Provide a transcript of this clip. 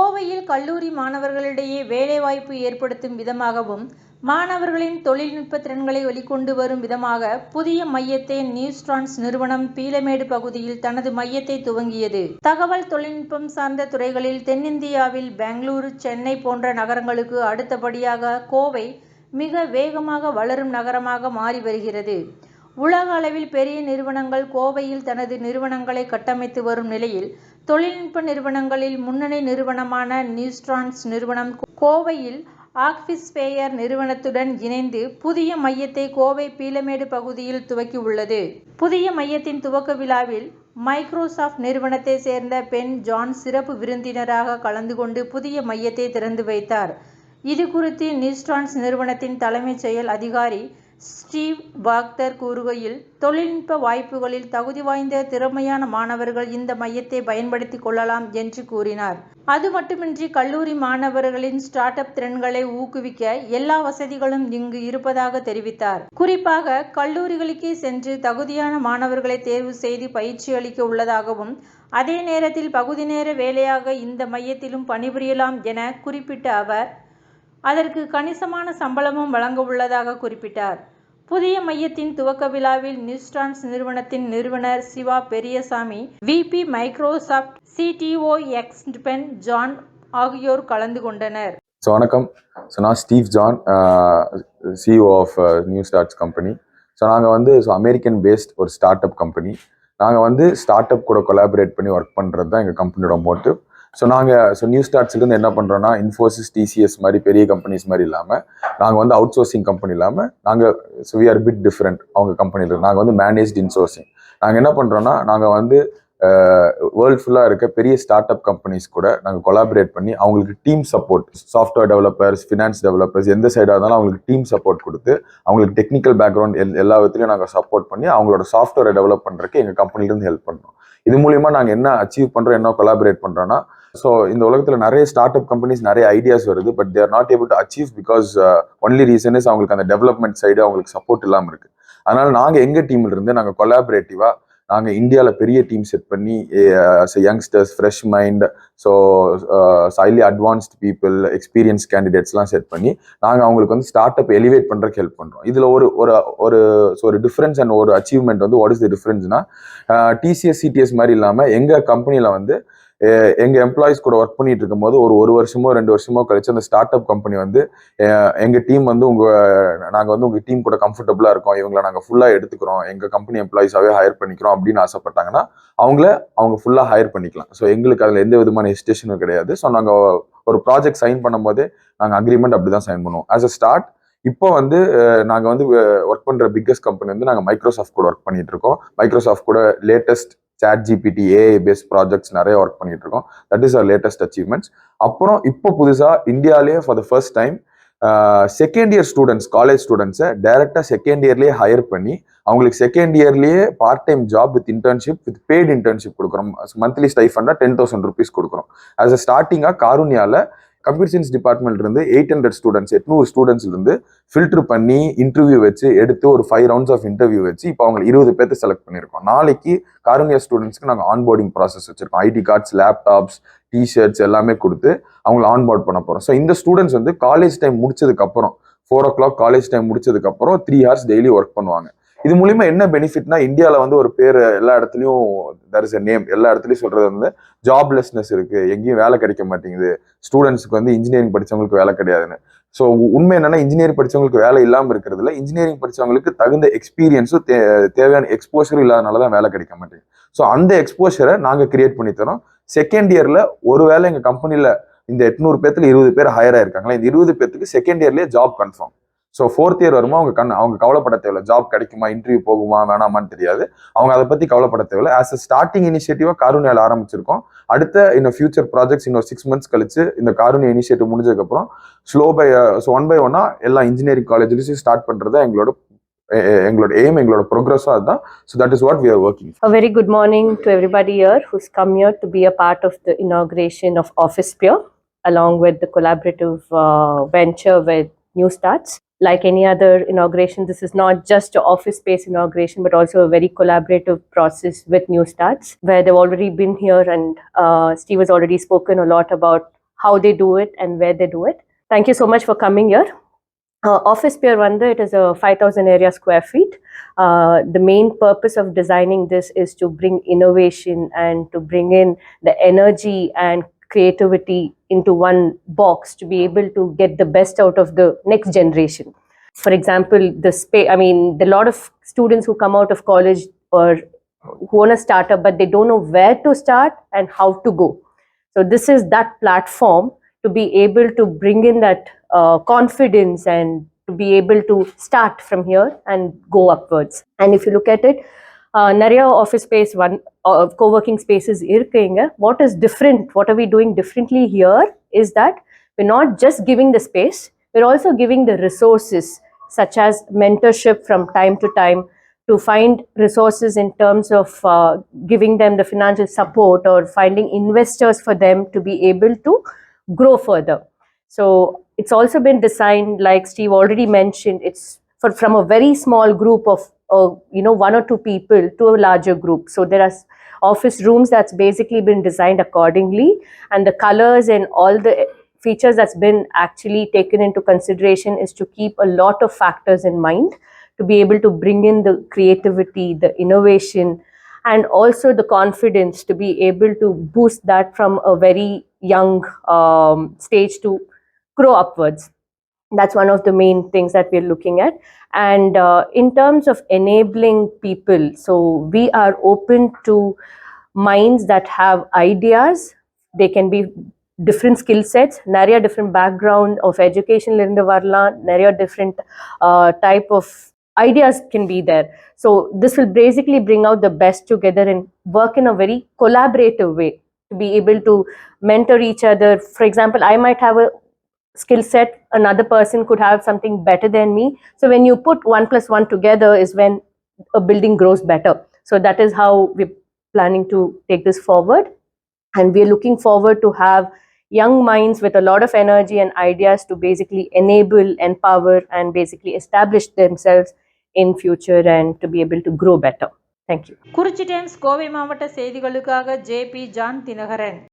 கோவையில் கல்லூரி மாணவர்களிடையே வேலைவாய்ப்பு ஏற்படுத்தும் விதமாகவும் மாணவர்களின் தொழில்நுட்ப திறன்களை வெளிக்கொண்டு வரும் விதமாக புதிய மையத்தை நியூஸ்ட்ரான்ஸ் நிறுவனம் பீலமேடு பகுதியில் தனது மையத்தை துவங்கியது. தகவல் தொழில்நுட்பம் சார்ந்த துறைகளில் தென்னிந்தியாவில் பெங்களூரு சென்னை போன்ற நகரங்களுக்கு அடுத்தபடியாக கோவை மிக வேகமாக வளரும் நகரமாக மாறி வருகிறது. உலக அளவில் பெரிய நிறுவனங்கள் கோவையில் தனது நிறுவனங்களை கட்டமைத்து வரும் நிலையில் தொழில்நுட்ப நிறுவனங்களில் முன்னணி நிறுவனமான நியூஸ்ட்ரான்ஸ் நிறுவனம் கோவையில் ஆக்பிஸ்பேயர் நிறுவனத்துடன் இணைந்து புதிய மையத்தை கோவை பீலமேடு பகுதியில் துவக்கியுள்ளது. புதிய மையத்தின் துவக்க விழாவில் மைக்ரோசாப்ட் நிறுவனத்தை சேர்ந்த பெண் ஜான் சிறப்பு விருந்தினராக கலந்து கொண்டு புதிய மையத்தை திறந்து வைத்தார். இது குறித்து நியூஸ்ட்ரான்ஸ் நிறுவனத்தின் தலைமைச் செயல் அதிகாரி ஸ்டீவ் பாக்தர் கூறுகையில் தொழில்நுட்ப வாய்ப்புகளில் தகுதி வாய்ந்த திறமையான மாணவர்கள் இந்த மையத்தை பயன்படுத்திக் கொள்ளலாம் என்று கூறினார். அது மட்டுமின்றி கல்லூரி மாணவர்களின் ஸ்டார்ட் அப் திறன்களை ஊக்குவிக்க எல்லா வசதிகளும் இங்கு இருப்பதாக தெரிவித்தார். குறிப்பாக கல்லூரிகளுக்கே சென்று தகுதியான மாணவர்களை தேர்வு செய்து பயிற்சி அளிக்க உள்ளதாகவும் அதே நேரத்தில் பகுதி நேர வேலையாக இந்த மையத்திலும் பணிபுரியலாம் என குறிப்பிட்ட அவர் அதற்கு கணிசமான சம்பளமும் வழங்க உள்ளதாக குறிப்பிட்டார். புதிய மையத்தின் துவக்க விழாவில் நியூஸ்டான்ஸ் நிறுவனத்தின் நிறுவனர் Shiva Periyasamy VP Microsoft CTO X Ben John ஆகியோர் கலந்து கொண்டனர். ஸோ வணக்கம். ஸோ நான் Steve John CEO of new starts company. So நாங்கள் வந்து ஸோ அமெரிக்கன் பேஸ்ட் ஒரு ஸ்டார்ட் அப் கம்பெனி. நாங்கள் வந்து ஸ்டார்ட் அப் கூட கொலாபரேட் பண்ணி ஒர்க் பண்ணுறது தான் எங்கள் கம்பெனியோட மோட்டிவ். ஸோ நாங்கள் ஸோ நியூ ஸ்டார்ட்ஸ்லேருந்து என்ன பண்ணுறோன்னா இன்ஃபோசிஸ் டிசிஎஸ் மாதிரி பெரிய கம்பெனிஸ் மாதிரி இல்லாமல் நாங்கள் வந்து அவுட் சோர்சிங் கம்பெனி இல்லாமல் நாங்கள் so we are bit different அவங்க கம்பெனியில் நாங்கள் வந்து மேனேஜ்ட் இன்சோர்சிங் நாங்கள் என்ன பண்ணுறோன்னா நாங்கள் வந்து வேர்ல்ட் ஃபுல்லாக இருக்க பெரிய ஸ்டார்ட் அப் கம்பெனிஸ் கூட நாங்கள் கொலாபரேட் பண்ணி அவங்களுக்கு team support software developers finance developers எந்த சைடாக இருந்தாலும் அவங்களுக்கு டீம் சப்போர்ட் கொடுத்து அவங்களுக்கு டெக்னிக்கல் பேக்ரவுண்ட் எல் எல்லா விதத்துலையும் நாங்கள் சப்போர்ட் பண்ணி அவங்களோட சாஃப்ட்வேரை டெவலப் பண்ணுறதுக்கு எங்கள் கம்பெனிலேருந்து ஹெல்ப் பண்ணுறோம் இது மூலியமாக நாங்கள் என்ன அச்சீவ் பண்ணுறோம் என்ன கொலாபரேட் பண்ணுறோன்னா ஸோ இந்த உலகத்தில் நிறைய ஸ்டார்ட் அப் கம்பெனிஸ் நிறைய ஐடியாஸ் வருது but they're not able to achieve because only reason is அவங்களுக்கு அந்த டெவலப்மெண்ட் சைடு அவங்களுக்கு சப்போர்ட் இல்லாமல் இருக்குது அதனால நாங்கள் எங்கள் டீம்ல இருந்து நாங்கள் கொலாபரேட்டிவாக நாங்கள் இந்தியாவில் பெரிய டீம் செட் பண்ணி youngsters fresh mind so highly advanced people experience கேண்டிடேட்ஸ்லாம் set பண்ணி நாங்கள் அவங்களுக்கு வந்து ஸ்டார்ட் அப் எலிவேட் பண்ணுறக்கு ஹெல்ப் பண்ணுறோம் இதில் ஒரு ஒரு ஒரு ஸோ ஒரு டிஃப்ரென்ஸ் அண்ட் ஒரு அச்சீவ்மெண்ட் வந்து வாட் இஸ் த டிஃப்ரென்ஸ்னா டிசிஎஸ் சிடிஎஸ் மாதிரி இல்லாமல் எங்கள் கம்பெனியில் வந்து எங்க எம்ப்ளாயிஸ் கூட ஒர்க் பண்ணிட்டு இருக்கும்போது ஒரு ஒரு வருஷமோ ரெண்டு வருஷமோ கழிச்சு அந்த ஸ்டார்ட் அப் கம்பெனி வந்து எங்க டீம் வந்து உங்க நாங்க வந்து உங்க டீம் கூட கம்ஃபர்டபுளா இருக்கோம். இவங்களை நாங்க ஃபுல்லா எடுத்துக்கிறோம். எங்க கம்பெனி எம்ப்ளாயிஸாவே ஹையர் பண்ணிக்கிறோம் அப்படின்னு ஆசைப்பட்டாங்கன்னா அவங்கள அவங்க ஃபுல்லா ஹையர் பண்ணிக்கலாம். ஸோ எங்களுக்கு அதுல எந்த விதமான ஹெசிடேஷனும் கிடையாது. ஸோ நாங்க ஒரு ப்ராஜெக்ட் சைன் பண்ணும்போதே நாங்க அக்ரிமெண்ட் அப்படிதான் சைன் பண்ணுவோம். ஆஸ் அ ஸ்டார்ட் இப்போ வந்து நாங்கள் வந்து ஒர்க் பண்ணுற பிக்கஸ்ட் கம்பெனி வந்து நாங்கள் மைக்ரோசாஃப்ட் கூட ஒர்க் பண்ணிட்டு இருக்கோம் மைக்ரோசாஃப்ட் கூட latest ChatGPT AI based projects நிறைய ஒர்க் பண்ணிட்டு இருக்கோம் that is our latest achievements அப்புறம் இப்போ புதுசாக இந்தியாவிலேயே for the first time second year students college ஸ்டூடெண்ட்ஸை டைரெக்டாக செகண்ட் இயர்லேயே ஹையர் பண்ணி அவங்களுக்கு second இயர்லேயே part time job with internship with paid internship கொடுக்குறோம். மந்த்லி ஸ்டைஃபண்டாக டென் தௌசண்ட் ருபீஸ் கொடுக்குறோம். ஆஸ் அ ஸ்டார்டிங்காக காரூனியாவில் கம்ப்யூட்டர் சயின்ஸ் டிபார்ட்மெண்ட் இருந்து எயிட் ஹண்ட்ரட் ஸ்டூடெண்ட்ஸ் எட்நூறு ஸ்டூடெண்ட்ஸ்லேருந்து ஃபில்டர் பண்ணி இன்டர்வியூ வச்சு எடுத்து ஒரு ஃபைவ் ரவுண்ட்ஸ் ஆஃப் இன்டர்வியூ வச்சு இப்போ அவங்க இருபது பேர்த்து செலக்ட் பண்ணியிருக்கோம். நாளைக்கு காரூனியா ஸ்டூடெண்ட்ஸ்க்கு நாங்கள் ஆன்போர்டிங் ப்ராசஸ் வச்சிருக்கோம். ஐடி கார்ட்ஸ் லேப்டாப்ஸ் டிஷர்ட்ஸ் எல்லாமே கொடுத்து அவங்கள ஆன்போர்ட் பண்ண போகிறோம் ஸோ இந்த ஸ்டூடெண்ட்ஸ் வந்து காலேஜ் டைம் முடிச்சதுக்கு அப்புறம் four o'clock college time முடிச்சதுக்கு அப்புறம் த்ரீ ஹவர்ஸ் டெய்லி ஒர்க் பண்ணுவாங்க. இது மூலியமா என்ன பெனிஃபிட்னா இந்தியாவில் வந்து ஒரு பேர் எல்லா இடத்துலையும் தர் இஸ் எ நேம் எல்லா இடத்துலையும் சொல்றது வந்து ஜாப்லெஸ்னஸ் இருக்கு. எங்கேயும் வேலை கிடைக்க மாட்டேங்குது. ஸ்டூடெண்ட்ஸுக்கு வந்து இன்ஜினியரிங் படிச்சவங்களுக்கு வேலை கிடையாதுன்னு. ஸோ உண்மை என்னன்னா இன்ஜினியரிங் படிச்சவங்களுக்கு வேலை இல்லாமல் இருக்கிறதுல இன்ஜினியரிங் படிச்சவங்களுக்கு தகுந்த எக்ஸ்பீரியன்ஸும் தே தேவையான எக்ஸ்போஷரும் இல்லாதனால தான் வேலை கிடைக்க மாட்டேங்குது. ஸோ அந்த எக்ஸ்போஷரை நாங்கள் கிரியேட் பண்ணி தரோம். செகண்ட் ஒரு வேலை எங்கள் கம்பெனியில் இந்த எட்நூறு பேர்த்துல இருபது பேர் ஹையர் ஆயிருக்காங்களா? இந்த இருபது பேர்த்துக்கு second இயர்லேயே job confirm so fourth year வருமா அவங்க கண் அவங்க கவலைப்பட தேவையில்ல. ஜாப் கிடைக்குமா? இன்டர்வியூ போகுமா? வேணாமான்னு தெரியாது. அவங்க அதை பற்றி கவலைப்பட தேவையில்ல. ஆஸ் அ ஸ்டார்டிங் இனிஷியேட்டிவா காரூனியால் ஆரம்பிச்சிருக்கோம். அடுத்த இன்னும் ஃபியூச்சர் ப்ராஜெக்ட்ஸ் இன்னும் சிக்ஸ் மந்த்ஸ் கழிச்சு இந்த காரூனியா இனிஷியேட்டிவ் முடிஞ்சதுக்கப்புறம் slow by so one by ஒன்னா எல்லா இன்ஜினியரிங் காலேஜ்லையும் ஸ்டார்ட் பண்ணுறது எங்களோட எங்களோட எய்ம் எங்களோட ப்ரோக்ரஸும் அதுதான். So that is what we are working a very good morning to everybody here who's come here to be a part of the inauguration of office Pure, along with the collaborative uh, venture with Like any other inauguration, this is not just an office space inauguration, but also a very collaborative process with New Starts, where they've already been here and uh, Steve has already spoken a lot about how they do it and where they do it. Thank you so much for coming here. Uh, office Pier Vanda, it is a 5,000 area square feet. Uh, the main purpose of designing this is to bring innovation and to bring in the energy and creativity into one box to be able to get the best out of the next generation. For example, the space, I mean, the lot of students who come out of college or who want to start up, but they don't know where to start and how to go. So this is that platform to be able to bring in that uh, confidence and to be able to start from here and go upwards. And if you look at it, நிறைய office space one coworking spaces இருக்குங்க what is different what are we doing differently here is that we're not just giving the space, we're also giving the resources such as mentorship from time to time to find resources in terms of uh, giving them the financial support or finding investors for them to be able to grow further. So it's also been designed, like Steve already mentioned, it's for, from a very small group of, uh, you know, one or two people to a larger group. So there are office rooms that's basically been designed accordingly, and the colors and all the features that's been actually taken into consideration is to keep a lot of factors in mind to be able to bring in the creativity, the innovation, and also the confidence to be able to boost that from a very young um, stage to grow upwards That's one of the main things that we're looking at. And uh, in terms of enabling people, so we are open to minds that have ideas. They can be different skill sets, நிறைய different background of education இருந்து வரலாம், நிறைய different uh, type of ideas can be there. So this will basically bring out the best together and work in a very collaborative way to be able to mentor each other. For example, I might have a skill set, another person could have something better than me. So when you put one plus one together is when a building grows better. So that is how we're planning to take this forward. And we're looking forward to have young minds with a lot of energy and ideas to basically enable, empower, and basically establish themselves in future and to be able to grow better. Thank you. Kurichi Times Kovai மாவட்ட செய்திகளுக்காக J P John Dinakaran